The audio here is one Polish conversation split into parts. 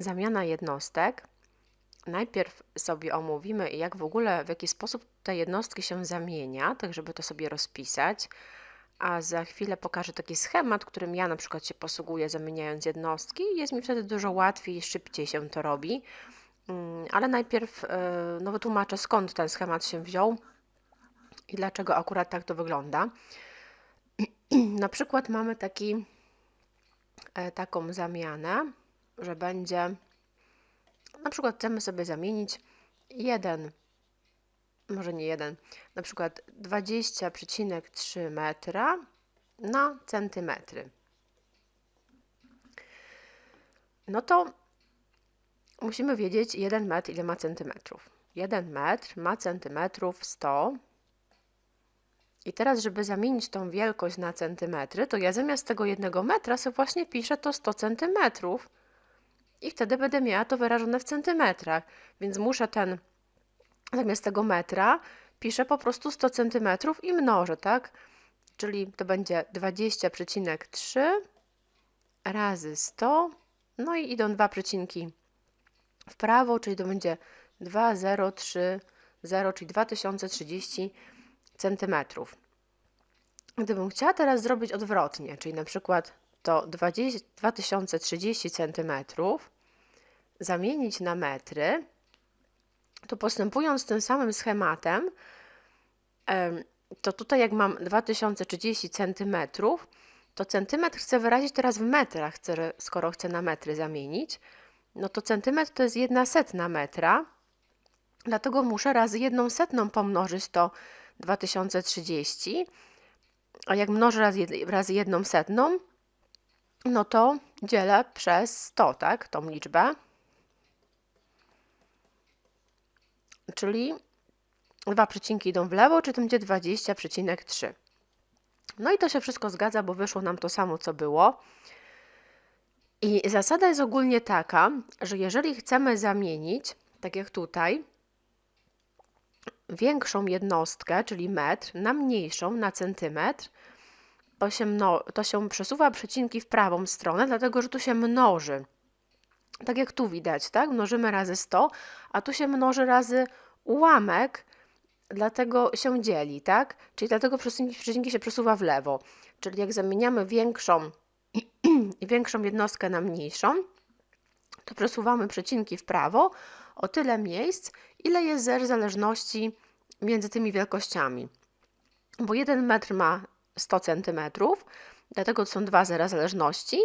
zamiana jednostek. Najpierw sobie omówimy, jak w ogóle, w jaki sposób te jednostki się zamienia, tak żeby to sobie rozpisać. A za chwilę pokażę taki schemat, którym ja na przykład się posługuję, zamieniając jednostki. Jest mi wtedy dużo łatwiej szybciej się to robi. Mm, ale najpierw e, no, wytłumaczę, skąd ten schemat się wziął i dlaczego akurat tak to wygląda. Na przykład mamy taki, e, taką zamianę, że będzie, na przykład chcemy sobie zamienić jeden, może nie jeden, na przykład 20,3 metra na centymetry. No to musimy wiedzieć 1 metr ile ma centymetrów. 1 metr ma centymetrów 100 i teraz, żeby zamienić tą wielkość na centymetry, to ja zamiast tego jednego metra sobie właśnie piszę to 100 centymetrów i wtedy będę miała to wyrażone w centymetrach. Więc muszę ten, zamiast tego metra, piszę po prostu 100 centymetrów i mnożę, tak? Czyli to będzie 20,3 razy 100, no i idą dwa przecinki w prawo, czyli to będzie 2030, czyli 2030 centymetrów. Gdybym chciała teraz zrobić odwrotnie, czyli na przykład to 20, 2030 centymetrów zamienić na metry, to postępując tym samym schematem, to tutaj jak mam 2030 centymetrów, to centymetr chcę wyrazić teraz w metrach, skoro chcę na metry zamienić, no to centymetr to jest jedna setna metra, dlatego muszę razy jedną setną pomnożyć to 2030, a jak mnożę razy, razy jedną setną, no to dzielę przez 100, tak, tą liczbę. Czyli dwa przecinki idą w lewo, czyli to będzie 20,3. No i to się wszystko zgadza, bo wyszło nam to samo, co było. I zasada jest ogólnie taka, że jeżeli chcemy zamienić, tak jak tutaj, większą jednostkę, czyli metr, na mniejszą, na centymetr, to się, to się przesuwa przecinki w prawą stronę, dlatego że tu się mnoży. Tak jak tu widać, tak? Mnożymy razy 100, a tu się mnoży razy ułamek, dlatego się dzieli, tak? Czyli dlatego przecinki, przecinki się przesuwa w lewo. Czyli jak zamieniamy większą, większą jednostkę na mniejszą, to przesuwamy przecinki w prawo o tyle miejsc, ile jest zer zależności między tymi wielkościami. Bo 1 metr ma 100 cm, dlatego to są dwa zera zależności,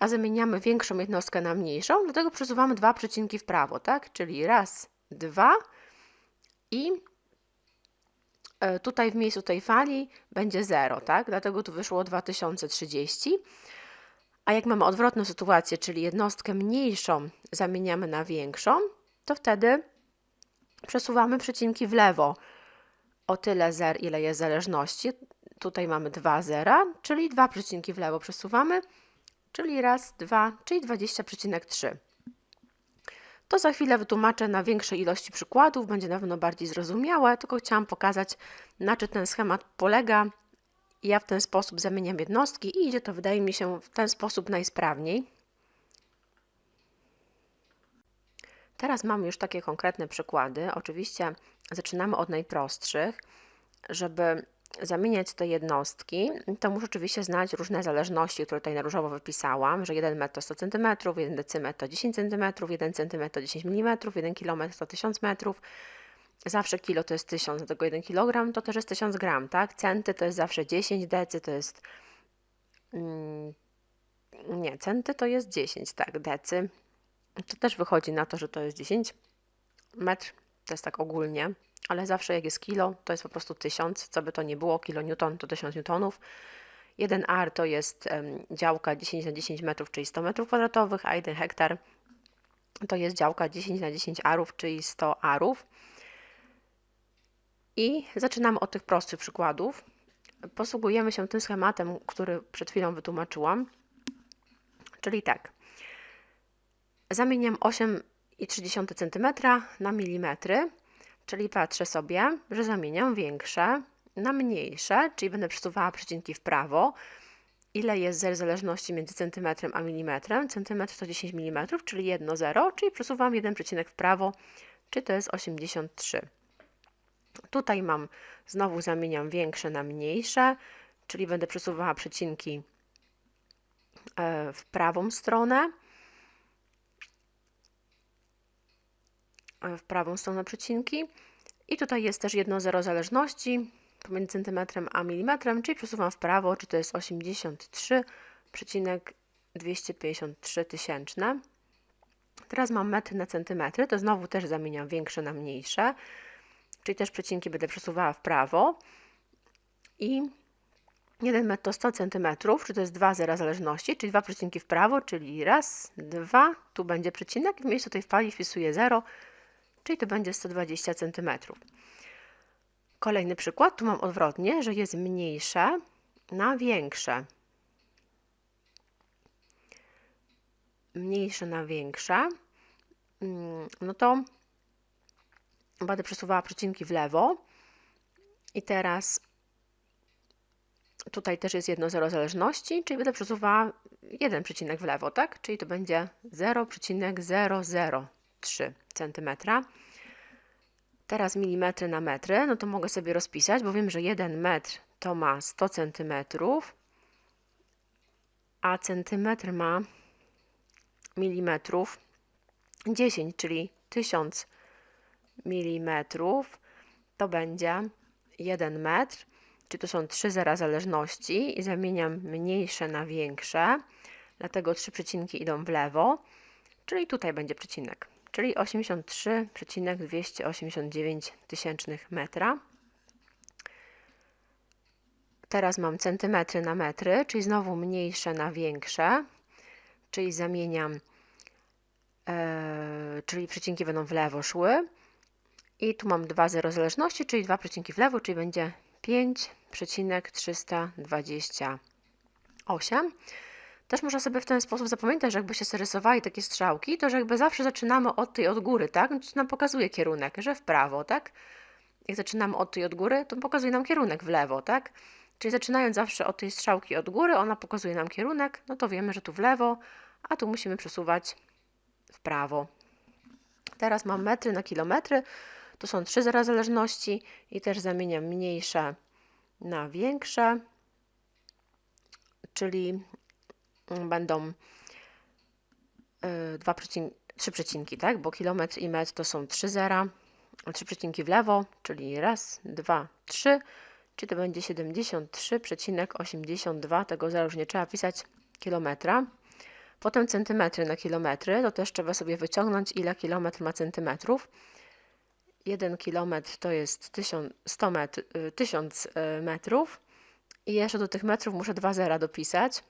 a zamieniamy większą jednostkę na mniejszą, dlatego przesuwamy dwa przecinki w prawo, tak? Czyli raz, dwa i e, tutaj w miejscu tej fali będzie 0, tak? Dlatego tu wyszło 2030. A jak mamy odwrotną sytuację, czyli jednostkę mniejszą zamieniamy na większą, to wtedy przesuwamy przecinki w lewo o tyle zer, ile jest zależności. Tutaj mamy dwa zera, czyli dwa przecinki w lewo przesuwamy, czyli raz, dwa, czyli 20,3. To za chwilę wytłumaczę na większej ilości przykładów, będzie na pewno bardziej zrozumiałe, tylko chciałam pokazać, na czym ten schemat polega. Ja w ten sposób zamieniam jednostki i idzie to, wydaje mi się, w ten sposób najsprawniej. Teraz mamy już takie konkretne przykłady. Oczywiście zaczynamy od najprostszych. Żeby zamieniać te jednostki, to muszę oczywiście znać różne zależności, które tutaj na różowo wypisałam, że 1 metr to 100 cm, 1 decymetr to 10 cm, 1 cm to 10 mm, 1 km to 1000 metrów. Zawsze kilo to jest 1000, dlatego 1 kg to też jest 1000 gram, tak? Centy to jest zawsze 10, decy to jest... Mm, nie, centy to jest 10, tak, decy to też wychodzi na to, że to jest 10 metr, to jest tak ogólnie, ale zawsze jak jest kilo, to jest po prostu 1000, co by to nie było, kilonewton to 1000 newtonów. 1 ar to jest działka 10 na 10 metrów, czyli 100 metrów kwadratowych, a 1 hektar to jest działka 10 na 10 arów, czyli 100 arów. I zaczynamy od tych prostych przykładów. Posługujemy się tym schematem, który przed chwilą wytłumaczyłam. Czyli tak, Zamieniam 8,3 cm na milimetry, czyli patrzę sobie, że zamieniam większe na mniejsze, czyli będę przesuwała przecinki w prawo ile jest zer zależności między centymetrem a milimetrem. Centymetr to 10 mm, czyli 1 0, czyli przesuwam jeden przecinek w prawo, czy to jest 83. Tutaj mam, znowu zamieniam większe na mniejsze, czyli będę przesuwała przecinki e, w prawą stronę. W prawą stronę przecinki. I tutaj jest też jedno zero zależności pomiędzy centymetrem a milimetrem, czyli przesuwam w prawo, czy to jest 83,253 tysięczne. Teraz mam metry na centymetry, to znowu też zamieniam większe na mniejsze, czyli też przecinki będę przesuwała w prawo. I 1 metr to 100 centymetrów, czy to jest 2 zera zależności, czyli dwa przecinki w prawo, czyli raz, dwa, tu będzie przecinek w miejscu tej fali wpisuję 0, czyli to będzie 120 centymetrów. Kolejny przykład, tu mam odwrotnie, że jest mniejsze na większe. Mniejsze na większe, mm, no to będę przesuwała przecinki w lewo i teraz tutaj też jest jedno zero zależności, czyli będę przesuwała jeden przecinek w lewo, tak? Czyli to będzie 0,003 cm. Teraz milimetry na metry, no to mogę sobie rozpisać, bo wiem, że 1 metr to ma 100 centymetrów, a centymetr ma milimetrów 10, czyli 1000 milimetrów, to będzie 1 metr, czyli to są trzy zera zależności? I zamieniam mniejsze na większe, dlatego trzy przecinki idą w lewo, czyli tutaj będzie przecinek czyli 83,289 tysięcznych metra. Teraz mam centymetry na metry, czyli znowu mniejsze na większe, czyli zamieniam, e, czyli przecinki będą w lewo szły. I tu mam dwa zero zależności, czyli dwa przecinki w lewo, czyli będzie 5,328. Też można sobie w ten sposób zapamiętać, że jakbyście sobie rysowali takie strzałki, to że jakby zawsze zaczynamy od tej od góry, tak? No to nam pokazuje kierunek, że w prawo, tak? Jak zaczynamy od tej od góry, to pokazuje nam kierunek w lewo, tak? Czyli zaczynając zawsze od tej strzałki od góry, ona pokazuje nam kierunek, no to wiemy, że tu w lewo, a tu musimy przesuwać w prawo. Teraz mam metry na kilometry, to są trzy zera zależności i też zamieniam mniejsze na większe, czyli będą y, dwa przecinki, trzy przecinki, tak? Bo kilometr i metr to są trzy zera, trzy przecinki w lewo, czyli raz, dwa, trzy, czyli to będzie 73,82, tego zera już nie trzeba pisać kilometra. Potem centymetry na kilometry, to też trzeba sobie wyciągnąć, ile kilometr ma centymetrów. 1 kilometr to jest 1000, 100 metr, 1000 metrów. I jeszcze do tych metrów muszę dwa zera dopisać.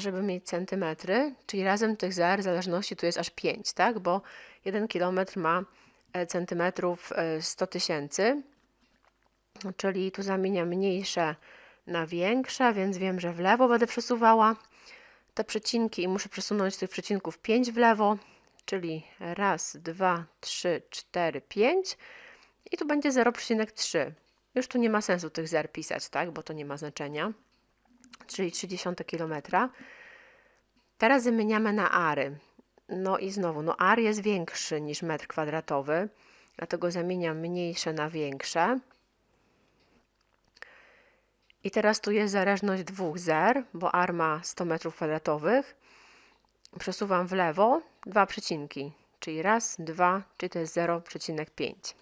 Żeby mieć centymetry, czyli razem tych zer zależności tu jest aż 5, tak? Bo 1 km ma e, centymetrów 100 e, tysięcy, czyli tu zamieniam mniejsze na większe, więc wiem, że w lewo będę przesuwała te przecinki i muszę przesunąć tych przecinków 5 w lewo, czyli raz, dwa, trzy, cztery, pięć i tu będzie 0,3. Już tu nie ma sensu tych zer pisać, tak? Bo to nie ma znaczenia czyli 30 km. Teraz zamieniamy na ary. No i znowu, no ar jest większy niż metr kwadratowy, dlatego zamieniam mniejsze na większe. I teraz tu jest zależność dwóch zer, bo ar ma 100 metrów kwadratowych. Przesuwam w lewo dwa przecinki, czyli raz, dwa, czyli to jest 0,5.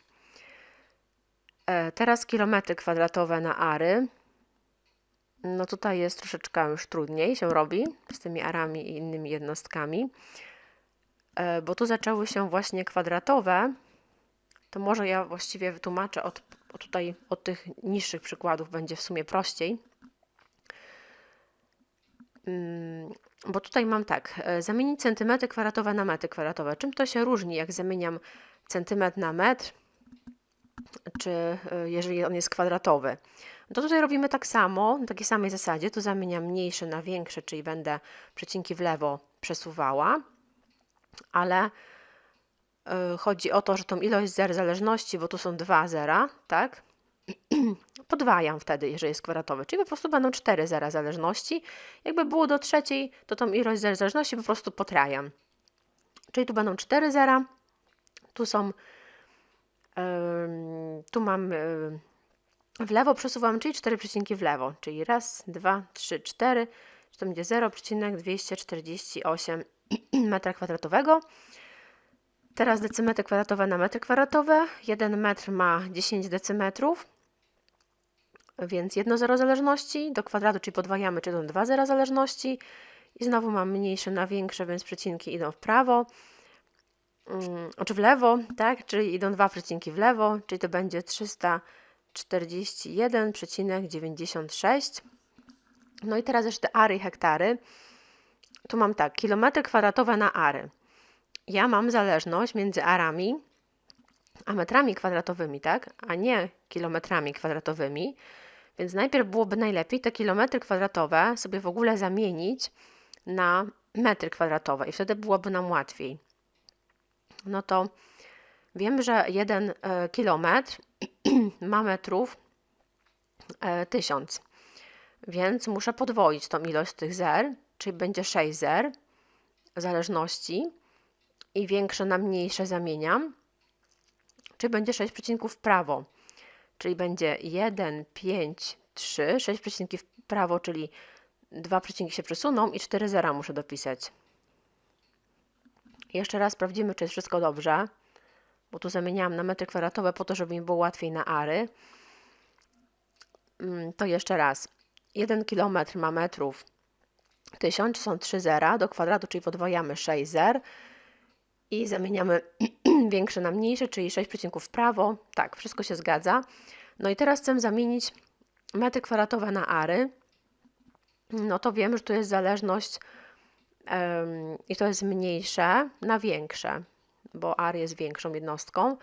E, teraz kilometry kwadratowe na ary. No tutaj jest troszeczkę już trudniej się robi z tymi arami i innymi jednostkami, e, bo tu zaczęły się właśnie kwadratowe. To może ja właściwie wytłumaczę od, od tutaj od tych niższych przykładów będzie w sumie prościej. Mm, bo tutaj mam tak, e, zamienić centymetry kwadratowe na metry kwadratowe. Czym to się różni, jak zamieniam centymetr na metr, czy e, jeżeli on jest kwadratowy? To tutaj robimy tak samo, na takiej samej zasadzie. Tu zamieniam mniejsze na większe, czyli będę przecinki w lewo przesuwała, ale y, chodzi o to, że tą ilość zer zależności, bo tu są dwa zera, tak? podwajam wtedy, jeżeli jest kwadratowy, czyli po prostu będą cztery zera zależności. Jakby było do trzeciej, to tą ilość zer zależności po prostu potrajam. Czyli tu będą cztery zera, tu są, tu mam yy, w lewo przesuwam, czyli cztery przecinki w lewo, czyli raz, dwa, trzy, cztery, to będzie 0,248 metra kwadratowego. Teraz decymetry kwadratowe na metry kwadratowe. 1 metr ma 10 decymetrów, więc jedno zero zależności do kwadratu, czyli podwajamy, czyli to dwa zera zależności. I znowu mam mniejsze na większe, więc przecinki idą w prawo, um, czy w lewo, tak? Czyli idą dwa przecinki w lewo, czyli to będzie 341,96. No i teraz jeszcze ary i hektary. Tu mam tak, kilometry kwadratowe na ary. Ja mam zależność między arami a metrami kwadratowymi, tak? A nie kilometrami kwadratowymi. Więc najpierw byłoby najlepiej te kilometry kwadratowe sobie w ogóle zamienić na metry kwadratowe i wtedy byłoby nam łatwiej. No to wiem, że jeden e, kilometr ma metrów e, tysiąc. Więc muszę podwoić tą ilość tych zer, czyli będzie 6 zer zależności. I większe na mniejsze zamieniam, czyli będzie 6 przecinków w prawo, czyli będzie 1, 5, 3, 6 przecinki w prawo, czyli dwa przecinki się przesuną i 4 zera muszę dopisać. Jeszcze raz sprawdzimy, czy jest wszystko dobrze, bo tu zamieniałam na metry kwadratowe po to, żeby mi było łatwiej na ary. Mm, to jeszcze raz. 1 km ma metrów 1000, są 3 zera do kwadratu, czyli podwajamy 6 zer i zamieniamy większe na mniejsze, czyli 6 przecinków w prawo. Tak, wszystko się zgadza. No i teraz chcę zamienić metry kwadratowe na ary. No to wiem, że tu jest zależność i to jest mniejsze na większe, bo ar jest większą jednostką,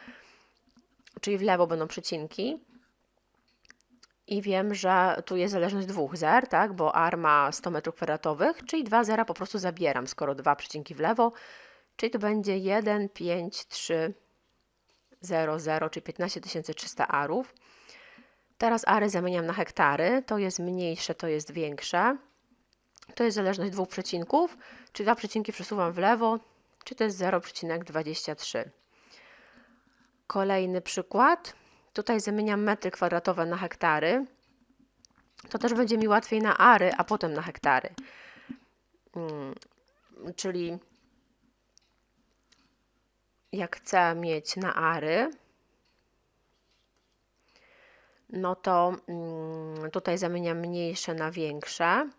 czyli w lewo będą przecinki i wiem, że tu jest zależność dwóch zer, tak, bo ar ma 100 m2, czyli dwa zera po prostu zabieram, skoro dwa przecinki w lewo, czyli to będzie 1, 5, 3, 0, 0, czyli 15300 arów. Teraz ary zamieniam na hektary, to jest mniejsze, to jest większe. To jest zależność dwóch przecinków, czyli dwa przecinki przesuwam w lewo, czy jest 0,23. Kolejny przykład. Tutaj zamieniam metry kwadratowe na hektary. To też będzie mi łatwiej na ary, a potem na hektary. Hmm, czyli jak chcę mieć na ary, no to hmm, tutaj zamieniam mniejsze na większe,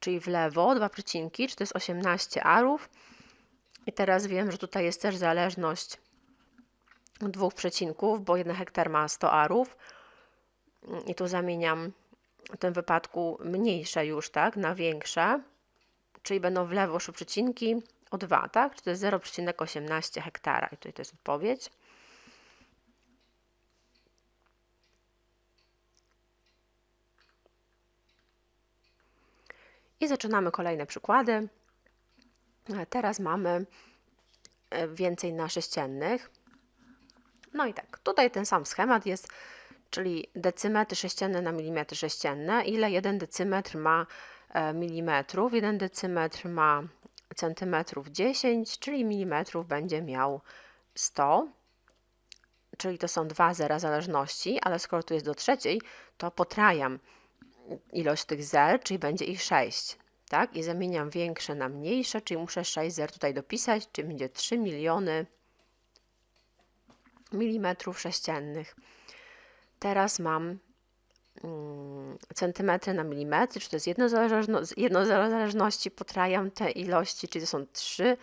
czyli w lewo dwa przecinki, czy to jest 18 arów. I teraz wiem, że tutaj jest też zależność dwóch przecinków, bo jeden hektar ma 100 arów i tu zamieniam w tym wypadku mniejsze już, tak, na większe, czyli będą w lewo szły przecinki o 2, tak, czy to jest 0,18 hektara i tutaj to jest odpowiedź. I zaczynamy kolejne przykłady. Teraz mamy e, więcej na sześciennych. No i tak, tutaj ten sam schemat jest, czyli decymetry sześcienne na milimetry sześcienne. Ile jeden decymetr ma e, milimetrów? Jeden decymetr ma centymetrów 10, czyli milimetrów będzie miał 100. Czyli to są dwa zera zależności, ale skoro tu jest do trzeciej, to potrajam ilość tych zer, czyli będzie ich 6. Tak? I zamieniam większe na mniejsze, czyli muszę 6 zer tutaj dopisać, czyli będzie 3 miliony milimetrów sześciennych. Teraz mam mm, centymetry na milimetry, czy to jest jedno, zależno, jedno zależności, potrajam te ilości, czyli to są trzy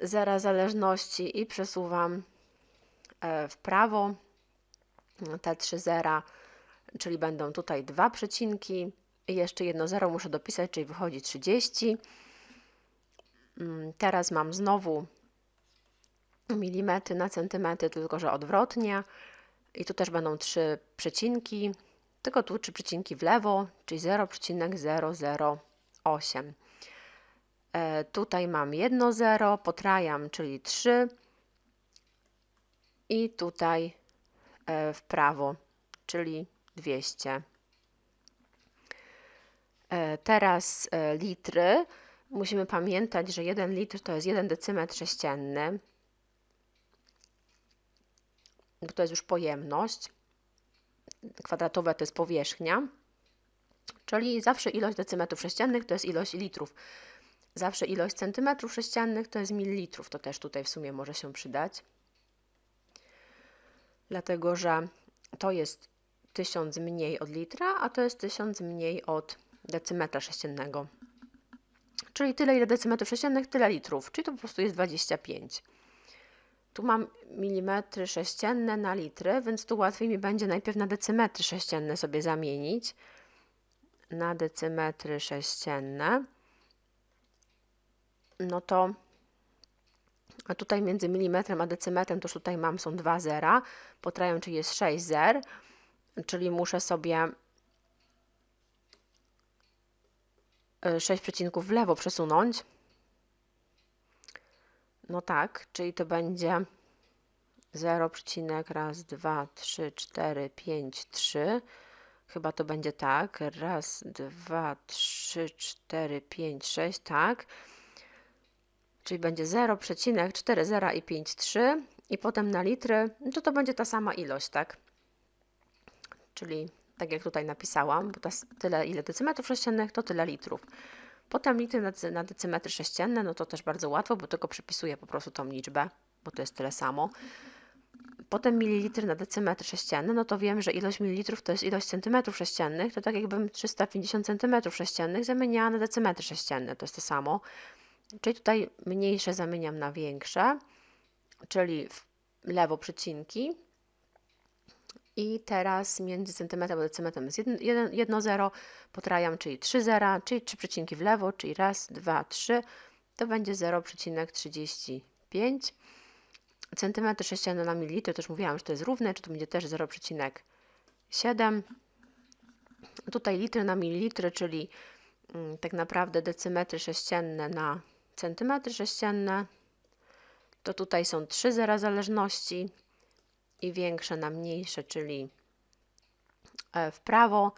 zera zależności i przesuwam e, w prawo te trzy zera, czyli będą tutaj dwa przecinki jeszcze jedno zero muszę dopisać, czyli wychodzi 30. Mm, teraz mam znowu milimetry na centymetry, tylko że odwrotnie. I tu też będą trzy przecinki, tylko tu trzy przecinki w lewo, czyli 0,008. E, tutaj mam jedno zero, potrajam, czyli 3 i tutaj e, w prawo czyli 200. E, teraz e, litry. Musimy pamiętać, że 1 litr to jest 1 decymetr sześcienny. To jest już pojemność. Kwadratowa to jest powierzchnia. Czyli zawsze ilość decymetrów sześciennych to jest ilość litrów. Zawsze ilość centymetrów sześciennych to jest mililitrów. To też tutaj w sumie może się przydać. Dlatego, że to jest 1000 mniej od litra, a to jest 1000 mniej od decymetra sześciennego. Czyli tyle, ile decymetrów sześciennych, tyle litrów, czyli to po prostu jest 25. Tu mam milimetry sześcienne na litry, więc tu łatwiej mi będzie najpierw na decymetry sześcienne sobie zamienić. Na decymetry sześcienne. No to a tutaj między milimetrem a decymetrem to już tutaj mam są dwa zera. Potrają, czyli jest 6 zer, czyli muszę sobie 6 e, przecinków w lewo przesunąć. No tak, czyli to będzie 0, raz, 2, 3, 4, 5, 3. Chyba to będzie tak. Raz, dwa, trzy, cztery, pięć, sześć, tak. Czyli będzie 0,40 i 5,3 i potem na litry, to to będzie ta sama ilość, tak? Czyli tak jak tutaj napisałam, bo to tyle ile decymetrów sześciennych, to tyle litrów. Potem litry na, decymetry sześcienne, no to też bardzo łatwo, bo tylko przypisuję po prostu tą liczbę, bo to jest tyle samo. Potem mililitry na decymetr sześcienny, no to wiem, że ilość mililitrów to jest ilość centymetrów sześciennych, to tak jakbym 350 centymetrów sześciennych zamieniała na decymetr sześcienny, to jest to samo. Czyli tutaj mniejsze zamieniam na większe, czyli w lewo przecinki, i teraz między centymetrem a decymetrem jest jedno, jedno zero, potrajam, czyli 3 zera, czyli 3 przecinki w lewo, czyli raz, dwa, trzy, to będzie 0,35 centymetry sześcienne na mililitr, też mówiłam, że to jest równe, czy to będzie też 0,7. Tutaj litry na mililitry, czyli mm, tak naprawdę decymetry sześcienne na centymetry sześcienne, to tutaj są trzy zera zależności i większe na mniejsze, czyli e, w prawo,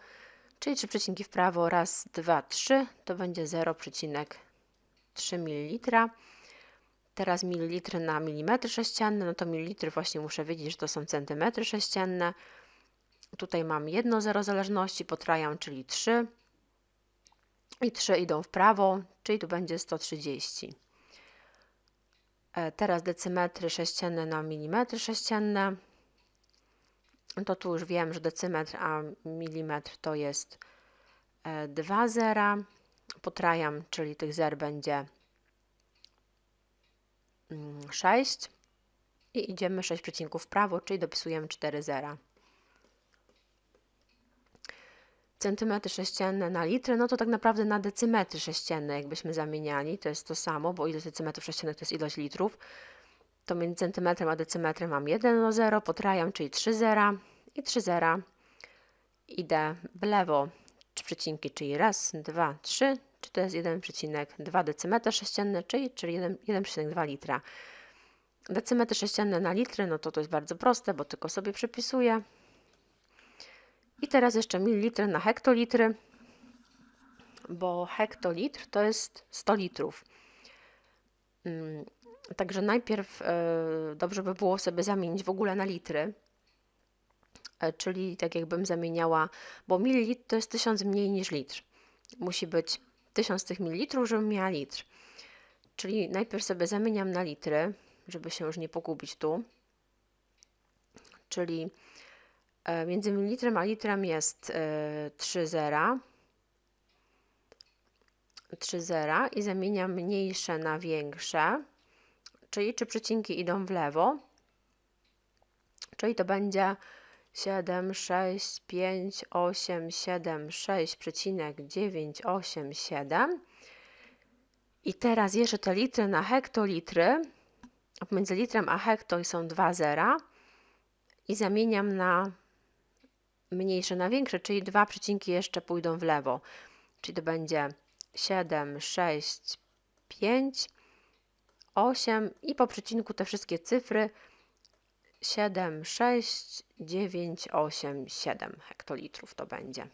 czyli trzy przecinki w prawo, raz, dwa, trzy, to będzie 0,3 ml. Teraz mililitry na milimetry sześcienne, no to mililitry właśnie muszę wiedzieć, że to są centymetry sześcienne. Tutaj mam jedno zero zależności, potrajam, czyli 3 i 3 idą w prawo, czyli tu będzie 130. E, teraz decymetry sześcienne na milimetry sześcienne to tu już wiem, że decymetr a milimetr to jest 2 e, zera. Potrajam, czyli tych zer będzie 6 mm, i idziemy 6 przecinków w prawo, czyli dopisujemy 4 zera. Centymetry sześcienne na litry, no to tak naprawdę na decymetry sześcienne jakbyśmy zamieniali, to jest to samo, bo ilość decymetrów sześciennych to jest ilość litrów, to między centymetrem a decymetrem mam 1 do 0, potrajam, czyli 3 zera i 3 zera. Idę w lewo 3 przecinki, czyli raz, dwa, trzy, czy to jest 1,2 decymetra sześcienne, czyli, czyli 1,2 litra. Decymetry sześcienne na litry, no to to jest bardzo proste, bo tylko sobie przepisuję. I teraz jeszcze mililitry na hektolitry, bo hektolitr to jest 100 litrów. Także najpierw e, dobrze by było sobie zamienić w ogóle na litry, e, czyli tak jakbym zamieniała, bo mililitr to jest 1000 mniej niż litr. Musi być 1000 tych mililitrów, żebym miała litr. Czyli najpierw sobie zamieniam na litry, żeby się już nie pogubić tu. Czyli e, między mililitrem a litrem jest 3 zera. 3 zera i zamieniam mniejsze na większe czyli czy przecinki idą w lewo, czyli to będzie 7, 6, 5, 8, 7, 6,987. I teraz jeszcze te litry na hektolitry, pomiędzy litrem a hekto są dwa zera i zamieniam na mniejsze na większe, czyli dwa przecinki jeszcze pójdą w lewo. Czyli to będzie 7, 6, 5 8 i po przecinku te wszystkie cyfry 7, 6, 9, 8, 7 hektolitrów to będzie.